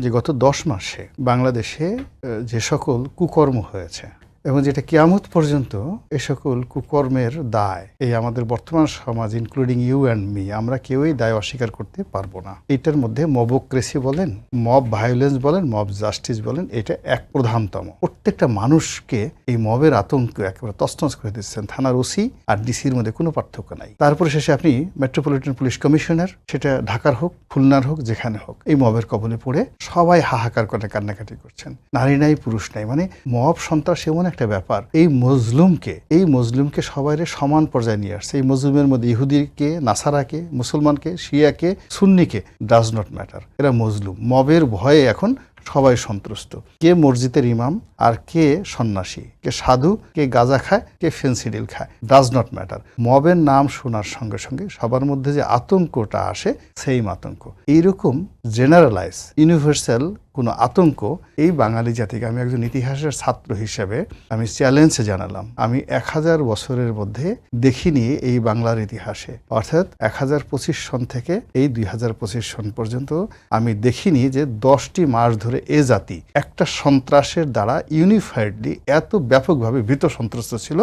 যে গত দশ মাসে বাংলাদেশে যে সকল কুকর্ম হয়েছে এবং যেটা কিয়ামত পর্যন্ত এ সকল কুকর্মের দায়, এই আমাদের বর্তমান সমাজ ইনক্লুডিং ইউ অ্যান্ড মি আমরা কেউই দায় অস্বীকার করতে পারব না। এটার মধ্যে মবোক্রেসি বলেন মব ভায়োলেন্স বলেন মব জাস্টিস বলেন, এটা এক প্রধানতম। প্রত্যেকটা মানুষকে এই মবের আতঙ্ক একেবারে তছনছ করে দিচ্ছেন। থানার ওসি আর ডিসির মধ্যে কোনো পার্থক্য নাই। তারপরে শেষে আপনি মেট্রোপলিটন পুলিশ কমিশনার সেটা ঢাকার হোক, খুলনার হোক, যেখানে হোক, এই মবের কবলে পড়ে সবাই হাহাকার করে কান্নাকাটি করছেন। নারী নাই, পুরুষ নাই মানে মব সন্ত্রাস এমন একটা ব্যাপার, এই মজলুমকে এই মজলুমকে সবাইরে সমান পর্যায়ে নিয়ে আসছে। এই মজলুমের মধ্যে ইহুদিকে, নাসারাকে, মুসলমানকে, শিয়াকে, সুন্নিকে ডাজ নট ম্যাটার এরা মজলুম। মবের ভয়ে এখন সবাই সন্তুষ্ট। কে মসজিদের ইমাম আর কে সন্ন্যাসী? কে সাধু, কে গাঁজা খায়, কে ফেন্সিডিল খায়? ডাজ নট ম্যাটার মবের নাম শোনার সঙ্গে সঙ্গে সবার মধ্যে যে আতঙ্কটা আসে সেই আতঙ্ক। এইরকম জেনারেলাইজ ইউনিভার্সাল কোনো আতঙ্ক, এই বাঙালি জাতিকে আমি একজন ইতিহাসের ছাত্র হিসেবে আমি চ্যালেঞ্জ জানালাম। আমি এক হাজার বছরের মধ্যে দেখিনি এই বাংলার ইতিহাসে। অর্থাৎ এক হাজার পঁচিশ সন থেকে এই দুই হাজার পঁচিশ সন পর্যন্ত আমি দেখিনি যে দশটি মাস ধরে এ জাতি একটা সন্ত্রাসের দ্বারা ইউনিফাইডলি এত ব্যাপকভাবে ভীত সন্ত্রস্ত ছিল।